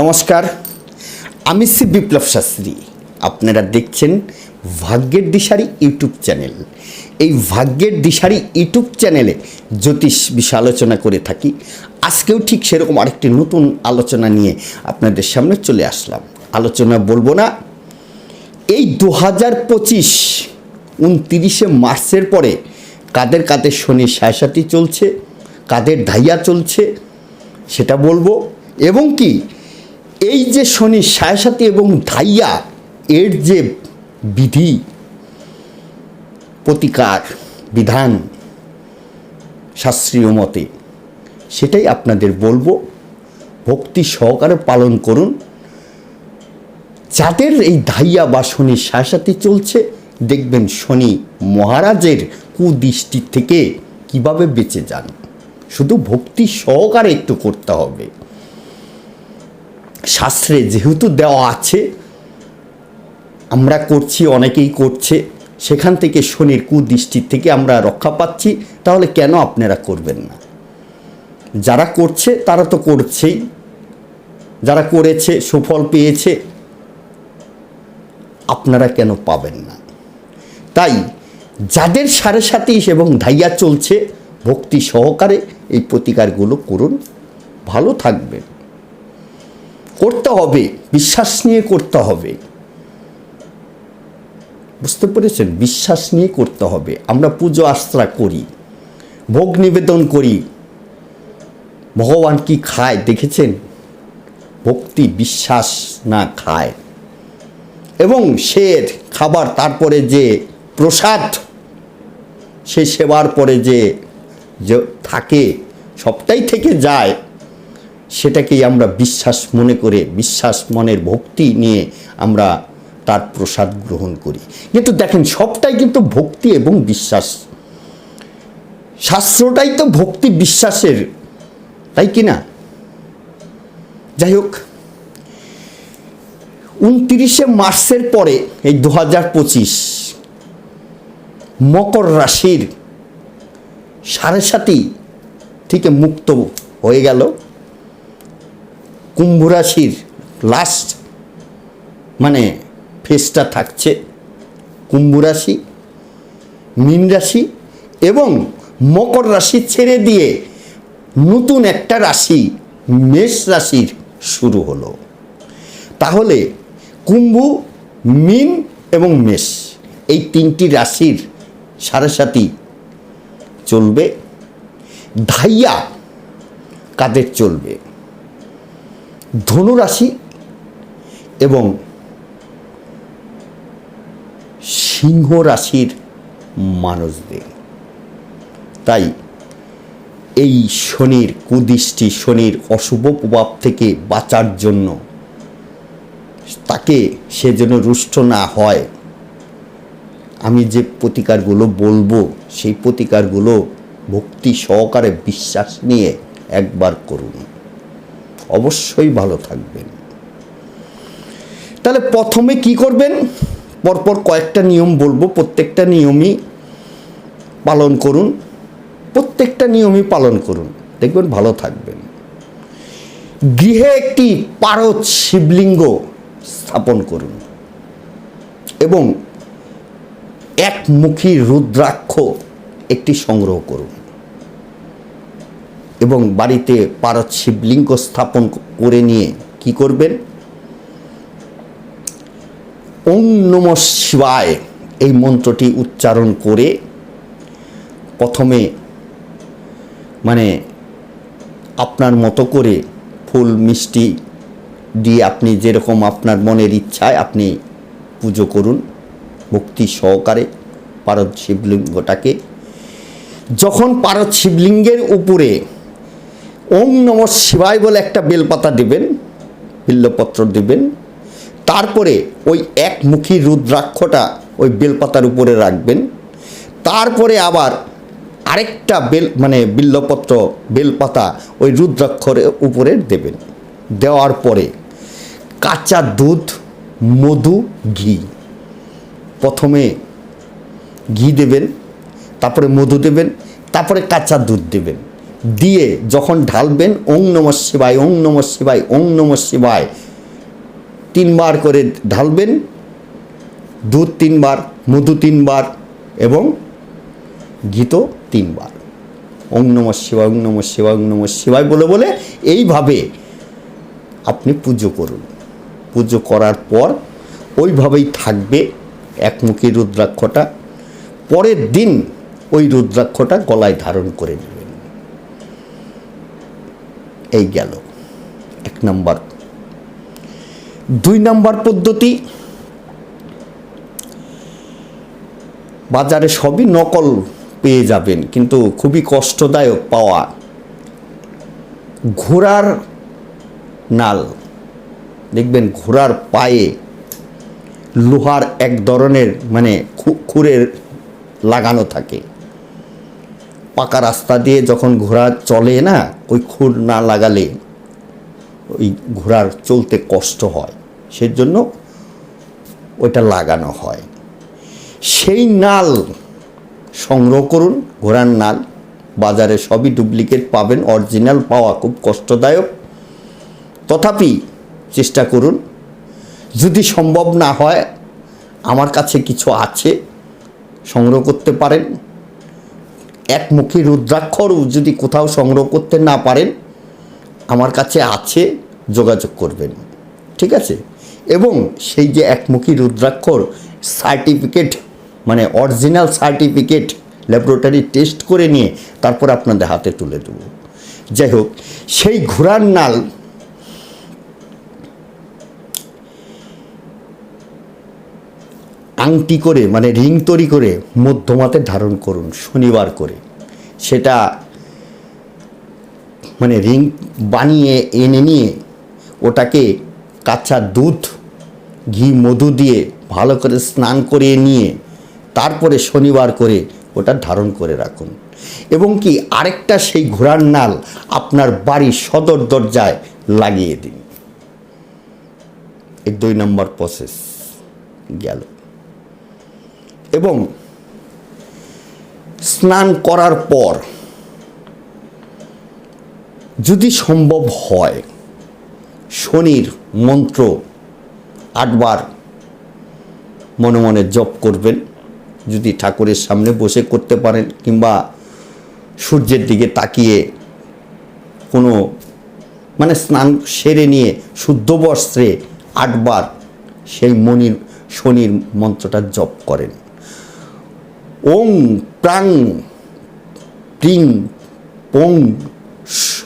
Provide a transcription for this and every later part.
নমস্কার, আমি শ্রী বিপ্লব শাস্ত্রী। আপনারা দেখছেন ভাগ্যের দিশারি ইউটিউব চ্যানেল। এই ভাগ্যের দিশারি ইউটিউব চ্যানেলে জ্যোতিষ বিষয় আলোচনা করে থাকি। আজকেও ঠিক সেরকম আরেকটি নতুন আলোচনা নিয়ে আপনাদের সামনে চলে আসলাম। আলোচনা বলব না, এই দু হাজার পঁচিশ উনতিরিশে মার্চের পরে কাদের কাদের শনি সায়সাতি চলছে, কাদের ধাইয়া চলছে, সেটা বলব। এবং কি এই যে শনি সায়সাতি এবং ধাইয়া, এর যে বিধি, প্রতিকার, বিধান শাস্ত্রীয় মতে, সেটাই আপনাদের বলব। ভক্তি সহকারে পালন করুন। যাদের এই ধাইয়া বা শনি সায়সাতি চলছে, দেখবেন শনি মহারাজের কুদৃষ্টি থেকে কীভাবে বেঁচে যান। শুধু ভক্তি সহকারে একটু করতে হবে। শাস্ত্রে যেহেতু দেওয়া আছে, আমরা করছি, অনেকেই করছে, সেখান থেকে শনির কুদৃষ্টির থেকে আমরা রক্ষা পাচ্ছি, তাহলে কেন আপনারা করবেন না? যারা করছে, তারা তো করছেই। যারা করেছে, সুফল পেয়েছে, আপনারা কেন পাবেন না? তাই, যাদের সাড়ে সাথে এবং ধাইয়া চলছে, ভক্তি সহকারে এই প্রতিকারগুলো করুন। ভালো থাকবেন। করতে হবে, বিশ্বাস নিয়ে করতে হবে। বুঝতে পেরেছেন? বিশ্বাস নিয়ে করতে হবে। আমরা পুজো আস্ত্রা করি, ভোগ নিবেদন করি। ভগবান কি খায়? দেখেছেন? ভক্তি বিশ্বাস না খায়। এবং সে খাবার, তারপরে যে প্রসাদ, সে সেবার পরে যে থাকে, সবটাই থেকে যায়। সেটাকেই আমরা বিশ্বাস মনে করে, বিশ্বাস মনের ভক্তি নিয়ে আমরা তার প্রসাদ গ্রহণ করি। কিন্তু দেখেন, সবটাই কিন্তু ভক্তি এবং বিশ্বাস। শাস্ত্রটাই তো ভক্তি বিশ্বাসের, তাই কি না? যাই হোক, উনত্রিশে মার্চের পরে, এই দু হাজার পঁচিশ, মকর রাশির সাড়ে সাথী থেকে মুক্ত হয়ে গেল। কুম্ভ রাশির লাস্ট মানে ফেসটা থাকছে কুম্ভ রাশি, মীন রাশি এবং মকর রাশি ছেড়ে দিয়ে নতুন একটা রাশি মেষ রাশির শুরু হলো। তাহলে কুম্ভ, মিন এবং মেষ এই তিনটি রাশির সাড়ে সাথী চলবে। ধাইয়া কাদের চলবে? ধনু রাশি এবং সিংহ রাশির মানুষদের। তাই এই শনির কুদৃষ্টি, শনির অশুভ প্রভাব থেকে বাঁচার জন্য তাকে সে যেন রুষ্ট না হয়, আমি যে প্রতিকারগুলো বলব, সেই প্রতিকারগুলো ভক্তি সহকারে বিশ্বাস নিয়ে একবার করুন। অবশ্যই ভালো থাকবেন। তাহলে প্রথমে কি করবেন? পরপর কয়েকটা নিয়ম বলব, প্রত্যেকটা নিয়মই পালন করুন। প্রত্যেকটা নিয়মই পালন করুন। দেখবেন ভালো থাকবেন। গৃহে একটি পারদ শিবলিঙ্গ স্থাপন করুন এবং একমুখী রুদ্রাক্ষ একটি সংগ্রহ করুন। এবং বাড়িতে পারদ শিবলিঙ্গ স্থাপন করে নিয়ে কি করবেন? ওম নম শিবায় এই মন্ত্রটি উচ্চারণ করে প্রথমে মানে আপনার মতো করে ফুল, মিষ্টি দিয়ে আপনি যেরকম আপনার মনের ইচ্ছায় আপনি পুজো করুন, ভক্তি সহকারে পারদ শিবলিঙ্গটাকে। যখন পারদ শিবলিঙ্গের উপরে ওম নম শিবায় বলে একটা বেলপাতা দেবেন, বিল্লপত্র দেবেন, তারপরে ওই একমুখী রুদ্রাক্ষটা ওই বেলপাতার উপরে রাখবেন, তারপরে আবার আরেকটা বেল মানে বিল্লপত্র, বেলপাতা ওই রুদ্রাক্ষরের উপরে দেবেন। দেওয়ার পরে কাঁচা দুধ, মধু, ঘি। প্রথমে ঘি দেবেন, তারপরে মধু দেবেন, তারপরে কাঁচা দুধ দেবেন। দিয়ে যখন ঢালবেন, ওং নম শিবায়, ওং নম শিবায়, ওং নম শিবায়, তিনবার করে ঢালবেন, দুধ তিনবার, মধু তিনবার এবং গীত তিনবার। ওং নম শিবায়, ওং নম শিবায়, ওং নম শিবায় বলে বলে এইভাবে আপনি পুজো করুন। পুজো করার পর ওইভাবেই থাকবে একমুখী রুদ্রাক্ষটা। পরের দিন ওই রুদ্রাক্ষটা গলায় ধারণ করে নেবেন এই গেল। এক নম্বর। দুই নম্বর পদ্ধতি, বাজারে সবই নকল পেয়ে যাবেন, কিন্তু খুবই কষ্টদায়ক পাওয়া ঘোড়ার নাল। দেখবেন ঘোড়ার পায়ে লোহার এক ধরনের মানে খুরের লাগানো থাকে। পাকা রাস্তা দিয়ে যখন ঘোড়া চলে না, ওই খুর না লাগালে ওই ঘোড়ার চলতে কষ্ট হয়। সেজন্য ওইটা লাগানো হয়। সেই নাল সংগ্রহ করুন, ঘোড়ার নাল। বাজারে সবই ডুপ্লিকেট পাবেন, অরিজিনাল পাওয়া খুব কষ্টদায়ক। তথাপি চেষ্টা করুন। যদি সম্ভব না হয়, আমার কাছে কিছু আছে, সংগ্রহ করতে পারেন। একমুখী রুদ্রাক্ষর যদি কোথাও সংগ্রহ করতে না পারেন, আমার কাছে আছে, যোগাযোগ করবেন। ঠিক আছে? এবং সেই যে একমুখী রুদ্রাক্ষর সার্টিফিকেট মানে অরিজিনাল সার্টিফিকেট ল্যাবরেটরি টেস্ট করে নিয়ে তারপর আপনাদের হাতে তুলে দেব। যাই হোক, সেই ঘোড়ার নাল আংটি করে মানে রিং তৈরি করে মধ্যমাতে ধারণ করুন, শনিবার করে। সেটা মানে রিং বানিয়ে, এনে নিয়ে ওটাকে কাঁচা দুধ, ঘি, মধু দিয়ে ভালো করে স্নান করিয়ে নিয়ে তারপরে শনিবার করে ওটা ধারণ করে রাখুন। এবং কি আরেকটা সেই ঘোড়ার নাল আপনার বাড়ির সদর দরজায় লাগিয়ে দিন। এই দুই নম্বর প্রসেস গেল। এবং স্নান করার পর যদি সম্ভব হয়, শনির মন্ত্র আটবার মনে মনে জপ করবেন। যদি ঠাকুরের সামনে বসে করতে পারেন কিংবা সূর্যের দিকে তাকিয়ে কোনো মানে স্নান সেরে নিয়ে শুদ্ধ বস্ত্রে আটবার সেই মনির, শনির মন্ত্রটা জপ করেন। ওং প্রাং প্রিং পং স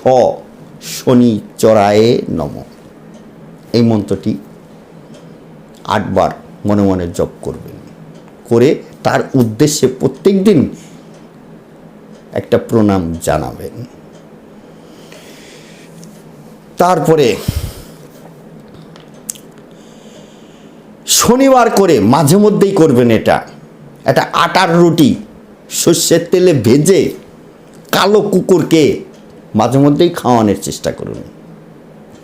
শনি চড়ায়ে নম। এই মন্ত্রটি আটবার মনে মনে জপ করবেন। করে তার উদ্দেশ্যে প্রত্যেক দিন একটা প্রণাম জানাবেন। তারপরে শনিবার করে মাঝে মধ্যেই করবেন এটা। একটা আটার রুটি, সর্ষের তেলে ভেজে কালো কুকুরকে মাঝে মধ্যেই খাওয়ানোর চেষ্টা করুন।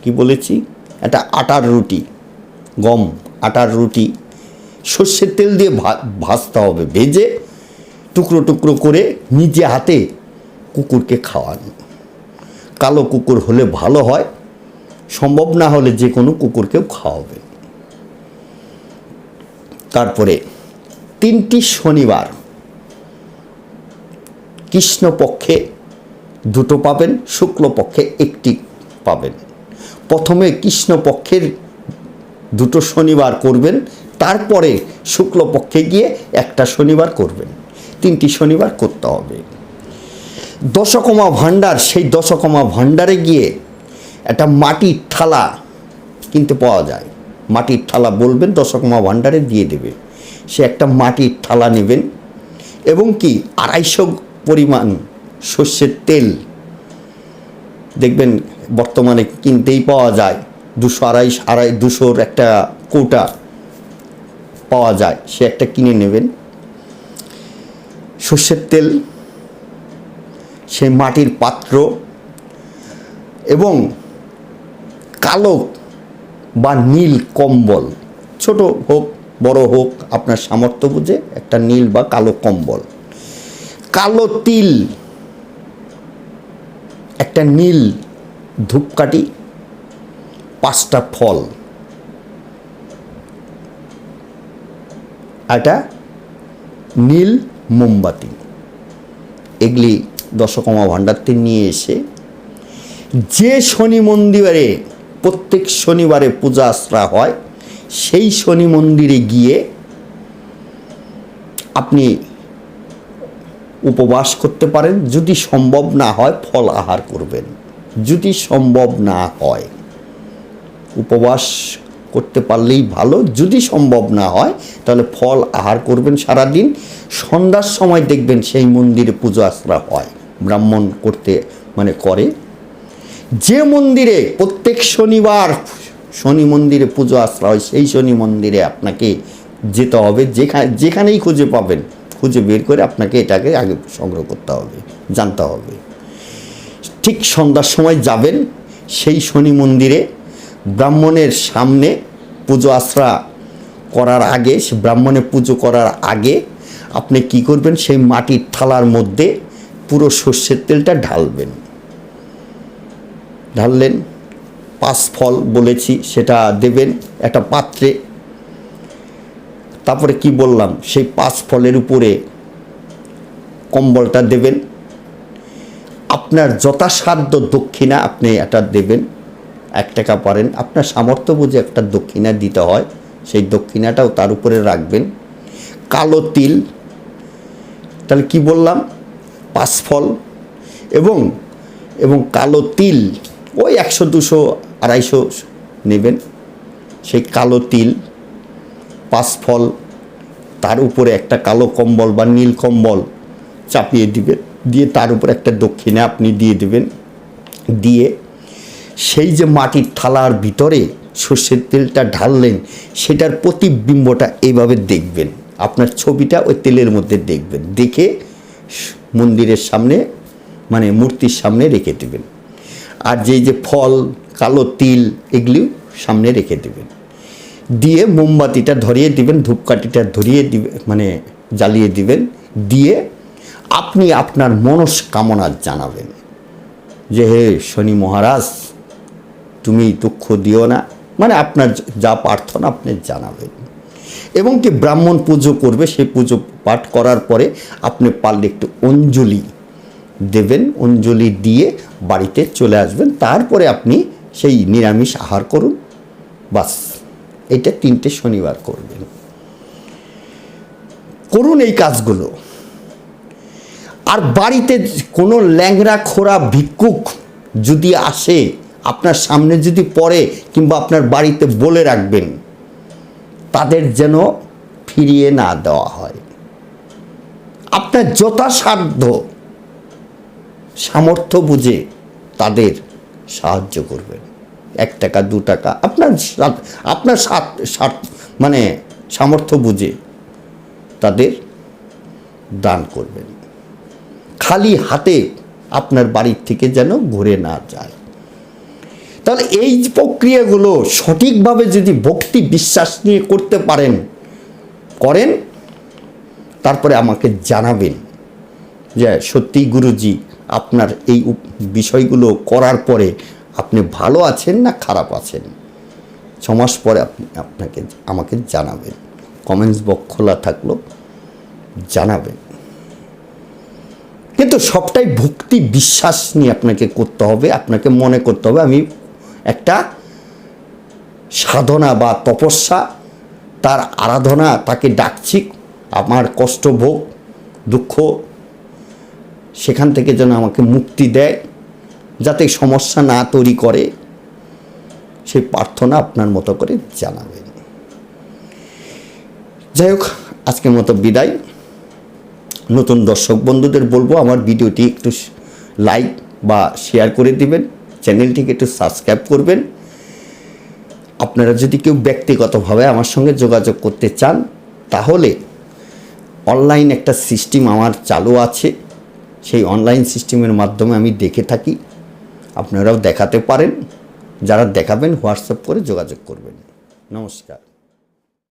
কি বলেছি? একটা আটার রুটি, গম আটার রুটি, সর্ষের তেল দিয়ে ভাজতে হবে, ভেজে টুকরো টুকরো করে নিজে হাতে কুকুরকে খাওয়ান। কালো কুকুর হলে ভালো হয়, সম্ভব না হলে যে কোনো কুকুরকেও খাওয়াবে তারপরে তিনটি শনিবার। কৃষ্ণপক্ষে দুটো পাবেন, শুক্লপক্ষে একটি পাবেন। প্রথমে কৃষ্ণপক্ষের দুটো শনিবার করবেন, তারপরে শুক্লপক্ষে গিয়ে একটা শনিবার করবেন। তিনটি শনিবার করতে হবে। দশকমা ভাণ্ডার, সেই দশকমা ভাণ্ডারে গিয়ে একটা মাটির থালা কিনতে পাওয়া যায়। মাটির থালা বলবেন, দশকমা ভাণ্ডারে দিয়ে দেবে। সে একটা মাটির থালা নেবেন এবং কি আড়াইশো পরিমাণ সর্ষের তেল, দেখবেন বর্তমানে কিনতেই পাওয়া যায়, দুশো আড়াই আড়াই, দুশোর একটা কৌটা পাওয়া যায়, সে একটা কিনে নেবেন। সর্ষের তেল সেই মাটির পাত্র এবং কালো বা নীল কম্বল, ছোট হোক বড় হোক আপনার সামর্থ্য বুঝে একটা নীল বা কালো কম্বল। কালো তিল। একটা নীল ধূপকাঠি, পাঁচটা ফল। একটা নীল মোমবাতি। এগুলি দশকমা ভাণ্ডারতে নিয়ে এসে যে শনি মন্দিরে প্রত্যেক শনিবারে পূজা আশ্রা হয় সেই শনি মন্দিরে গিয়ে আপনি উপবাস করতে পারেন। যদি সম্ভব না হয়, ফল আহার করবেন। যদি সম্ভব না হয়, উপবাস করতে পারলেই ভালো। যদি সম্ভব না হয়, তাহলে ফল আহার করবেন সারাদিন। সন্ধ্যার সময় দেখবেন সেই মন্দিরে পুজো আশ্রা হয়, ব্রাহ্মণ করতে মানে করে। যে মন্দিরে প্রত্যেক শনিবার শনি মন্দিরে পুজো আশ্রা হয়, সেই শনি মন্দিরে আপনাকে যেতে হবে যেখানে যেখানেই খুঁজে পাবেন, খুঁজে বের করে আপনাকে এটাকে আগে সংগ্রহ করতে হবে, জানতে হবে। ঠিক সন্ধ্যার সময় যাবেন, সেই শনি মন্দিরে ব্রাহ্মণের সামনে পুজো আশ্রা করার আগে, সে ব্রাহ্মণের পুজো করার আগে আপনি কি করবেন, সেই মাটির থালার মধ্যে পুরো সর্ষের তেলটা ঢালবেন। ঢাললেন পাঁচ ফল বলেছি, সেটা দেবেন, একটা পাত্রে। তারপরে কি বললাম, সেই পাঁচ ফলের উপরে কম্বলটা দেবেন। আপনার যথাসাধ্য দক্ষিণা আপনি এটা দেবেন, এক টাকা পারেন। আপনার সামর্থ্য বুঝে একটা দক্ষিণা দিতে হয়, সেই দক্ষিণাটাও তার উপরে রাখবেন। কালো তিল, তাহলে কি বললাম, পাঁচ ফল। এবং এবং কালো তিল, ওই একশো, দুশো আড়াইশো নেবেন। সেই কালো তিল, পাঁচ ফল, তার উপরে একটা কালো কম্বল বা নীল কম্বল চাপিয়ে দিবেন। দিয়ে তার উপরে একটা দক্ষিণে আপনি দিয়ে দেবেন। দিয়ে সেই যে মাটির থালার ভিতরে সর্ষের তেলটা ঢাললেন, সেটার প্রতিবিম্বটা এইভাবে দেখবেন। আপনার ছবিটা ওই তেলের মধ্যে দেখবেন। দেখে মন্দিরের সামনে মানে মূর্তির সামনে রেখে দেবেন। আর যেই যে ফল কালো তিল এগুলিও সামনে রেখে দেবেন। দিয়ে মোমবাতিটা ধরিয়ে দিবেন, ধূপকাঠিটা ধরিয়ে দিবে মানে জ্বালিয়ে দিবেন। দিয়ে আপনি আপনার মনস্কামনা জানাবেন যে, হে শনি মহারাজ, তুমি দুঃখ দিও না। মানে আপনার যা প্রার্থনা আপনি জানাবেন। এবং কি ব্রাহ্মণ পুজো করবে, সেই পুজো পাঠ করার পরে আপনি পারলে একটু অঞ্জলি দেবেন, অঞ্জলি দিয়ে বাড়িতে চলে আসবেন। তারপরে আপনি সেই নিরামিষ আহার করুন, বাস। এটা তিনটে শনিবার করবেন। করুন এই কাজগুলো। আর বাড়িতে কোনো ল্যাংরা খোরা ভিক্ষুক যদি আসে, আপনার সামনে যদি পড়ে কিংবা আপনার বাড়িতে বলে রাখবেন, তাদের যেন ফিরিয়ে না দেওয়া হয়। আপনার যথাসাধ্য সামর্থ্য বুঝে তাদের সাহায্য করবেন। এক টাকা, দু টাকা, আপনার আপনার সাত মানে সামর্থ্য বুঝে তাদের দান করবেন। খালি হাতে আপনার বাড়ির থেকে যেন ঘুরে না যায়। তাহলে এই প্রক্রিয়াগুলো সঠিকভাবে যদি ভক্তি বিশ্বাস নিয়ে করতে পারেন, করেন, তারপরে আমাকে জানাবেন যে সত্যি গুরুজি আপনার এই বিষয়গুলো করার পরে আপনি ভালো আছেন না খারাপ আছেন? ছ মাস পরে আপনি, আপনাকে আমাকে জানাবেন। কমেন্টস বক্স খোলা থাকল, জানাবেন। কিন্তু সবটাই ভক্তি বিশ্বাস নিয়ে আপনাকে করতে হবে, আপনাকে মনে করতে হবে। আমি একটা সাধনা বা তপস্যা, তার আরাধনা তাকে ডাকছি। আমার কষ্ট ভোগ, দুঃখ সেখান থেকে যেন আমাকে মুক্তি দেয়, যাতে সমস্যা না তৈরি করে, সেই প্রার্থনা আপনার মতো করে জানাবেন। যাই হোক, আজকের মতো বিদায়। নতুন দর্শক বন্ধুদের বলব, আমার ভিডিওটি একটু লাইক বা শেয়ার করে দিবেন, চ্যানেলটিকে একটু সাবস্ক্রাইব করবেন। আপনারা যদি কেউ ব্যক্তিগতভাবে আমার সঙ্গে যোগাযোগ করতে চান, তাহলে অনলাইন একটা সিস্টেম আমার চালু আছে। সেই অনলাইন সিস্টেমের মাধ্যমে আমি দেখে থাকি। আপনারাও দেখাতে পারেন। যারা দেখাবেন হোয়াটসঅ্যাপ করে যোগাযোগ করবেন। নমস্কার।